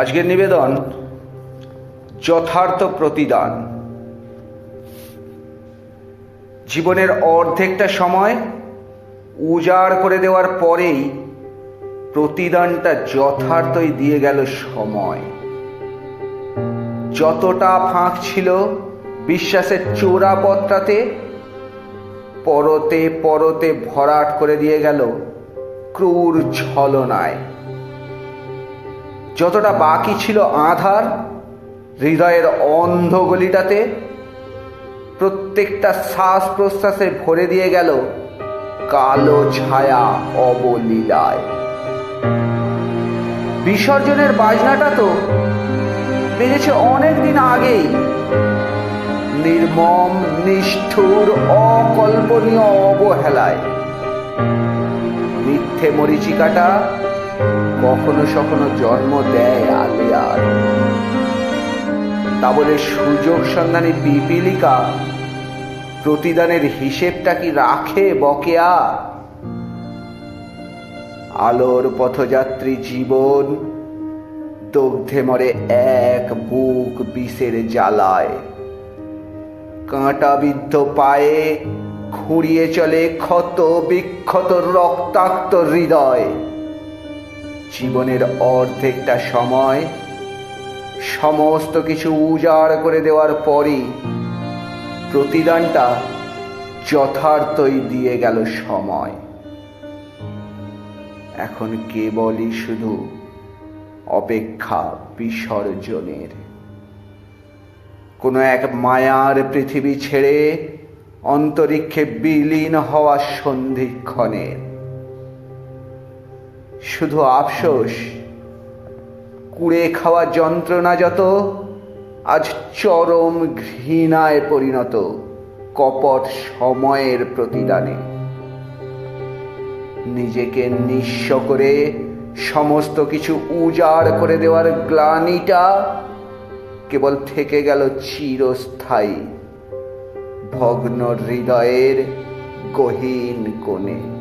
আজকের নিবেদন, যথার্থ প্রতিদান। জীবনের অর্ধেকটা সময় উজাড় করে দেওয়ার পরেই প্রতিদানটা যথার্থই দিয়ে গেল সময়। যতটা ফাঁক ছিল বিশ্বাসের চোরা পরতে পরতে ভরাট করে দিয়ে গেল ক্রূর ছলনায়। যতটা বাকি ছিল আধার, হৃদয়ের অন্ধ গলিটাতে প্রত্যেকটা শ্বাস প্রশ্বাসে ভরে দিয়ে গেল কালো ছায়া অবলীলায়। বিসর্জনের বাজনাটা তো বেজেছে অনেক দিন আগেই। নির্মম, নিষ্ঠুর, অকল্পনীয় অবহেলায়। মিথ্যে মরিচিকাটা কখনো সখনো জন্ম দেয় আলিয়ার। তা বলে সুযোগ সন্ধানী পিপিলিকা প্রতিদানের হিসেবটা কি রাখে বকেয়া? আলোর পথযাত্রী জীবন, দগ্ধে মরে এক বুক বিষের জ্বালায়। কাঁটাবিদ্ধ পায়ে খুঁড়িয়ে চলে ক্ষত বিক্ষত রক্তাক্ত হৃদয়। জীবনের অর্ধেকটা সময় সমস্ত কিছু উজাড় করে দেওয়ার পরই প্রতিদানটা যথার্থই দিয়ে গেল সময়। এখন কেবলই শুধু অপেক্ষা বিসর্জনের। কোনো এক মায়ার পৃথিবী ছেড়ে অন্তরিক্ষে বিলীন হওয়া সন্ধিক্ষণে শুধু আফসোস। কুড়ে খাওয়া যন্ত্রণা যত, আজ চরম ঘৃণায় পরিণত কপট সময়ের প্রতিদানে। নিজেকে নিঃস্ব করে সমস্ত কিছু উজাড় করে দেওয়ার গ্লানিটা কেবল থেকে গেল চিরস্থায়ী, ভগ্ন হৃদয়ের গহীন কোণে।